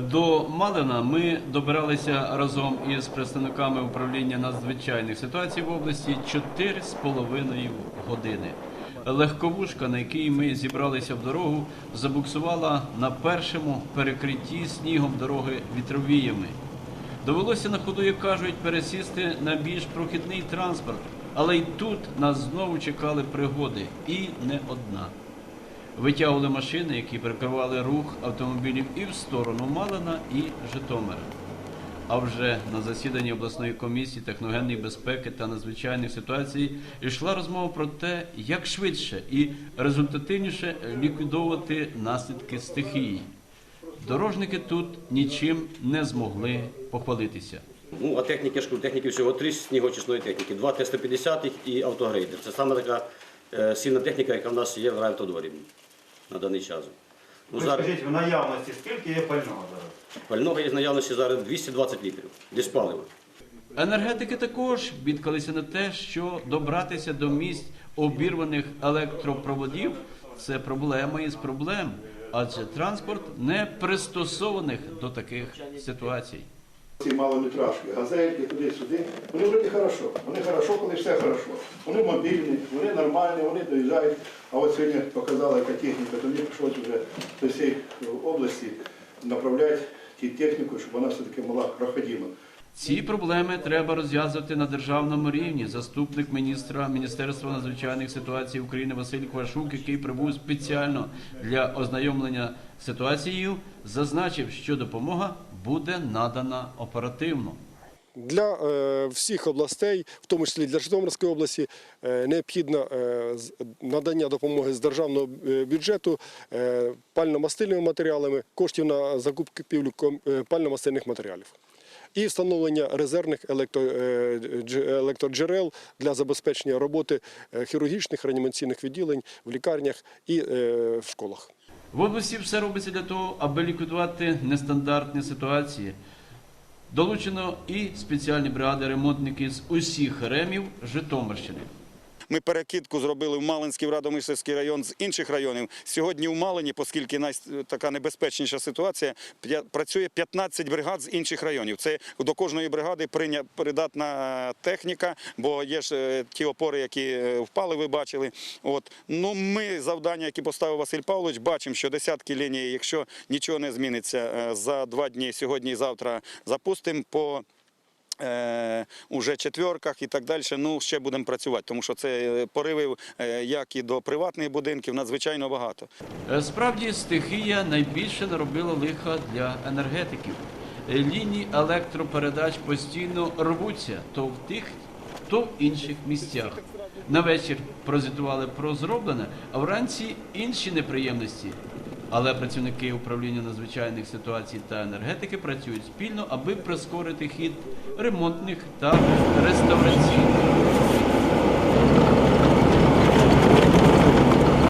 До Малина ми добиралися разом із представниками управління надзвичайних ситуацій в області 4,5 години. Легковушка, на якій ми зібралися в дорогу, забуксувала на першому перекритті снігом дороги вітровіями. Довелося на ходу, як кажуть, пересісти на більш прохідний транспорт, але й тут нас знову чекали пригоди, і не одна. Витягували машини, які перекривали рух автомобілів і в сторону Малина, і Житомира. А вже на засіданні обласної комісії техногенної безпеки та надзвичайних ситуацій йшла розмова про те, як швидше і результативніше ліквідовувати наслідки стихії. Дорожники тут нічим не змогли похвалитися. Ну, а техніки техніки всього три снігоочисної техніки, два Т-150 і автогрейдер. Це саме така е, сильна техніка, яка в нас є в райавтодворі на даний час. Ну, Ви зараз скажіть, в наявності скільки є пального зараз? пального є в наявності зараз 220 літрів. Десь палива. Енергетики також бідкалися на те, що добратися до місць обірваних електропроводів це проблема із проблем, адже транспорт не пристосованих до таких ситуацій. Ці малометражки, газельки, туди-сюди. Вони вроді хорошо. Вони хорошо, коли все хорошо. Вони мобільні, вони нормальні, вони доїжджають. А от сьогодні показала яка техніка, то мені прийшлося вже до всієї області направляти ті техніку, щоб вона все-таки була проходима. Ці проблеми треба розв'язувати на державному рівні. Заступник міністра Міністерства надзвичайних ситуацій України Василь Квашук, який прибув спеціально для ознайомлення ситуацією, зазначив, що допомога буде надана оперативно. Для е, всіх областей, в тому числі для Житомирської області, е, необхідно е, надання допомоги з державного бюджету пально-мастильними матеріалами, коштів на закупівлю пально-мастильних матеріалів. І встановлення резервних електро- дж- електроджерел для забезпечення роботи хірургічних реанімаційних відділень в лікарнях і в школах. В області все робиться для того, аби ліквідувати нестандартні ситуації. Долучено і спеціальні бригади ремонтники з усіх ремів Житомирщини. Ми перекидку зробили в Малинський в Радомишльський район з інших районів. Сьогодні в Малині, оскільки най- така небезпечніша ситуація, працює 15 бригад з інших районів. Це до кожної бригади прийня- придатна техніка, бо є ж е, ті опори, які е, впали, ви бачили. От ну ми завдання, які поставив Василь Павлович, бачимо, що десятки ліній, якщо нічого не зміниться е, за два дні, сьогодні і завтра запустимо по уже четверках і так далі. Ну ще будемо працювати, тому що це е, поривів е, як і до приватних будинків надзвичайно багато. Е, Справді стихія найбільше наробила лиха для енергетиків. Е, Лінії електропередач постійно рвуться то в тих, то в інших місцях. На вечір прозвітували про зроблене, а вранці інші неприємності. Але працівники управління надзвичайних ситуацій та енергетики працюють спільно, аби прискорити хід ремонтних та реставраційних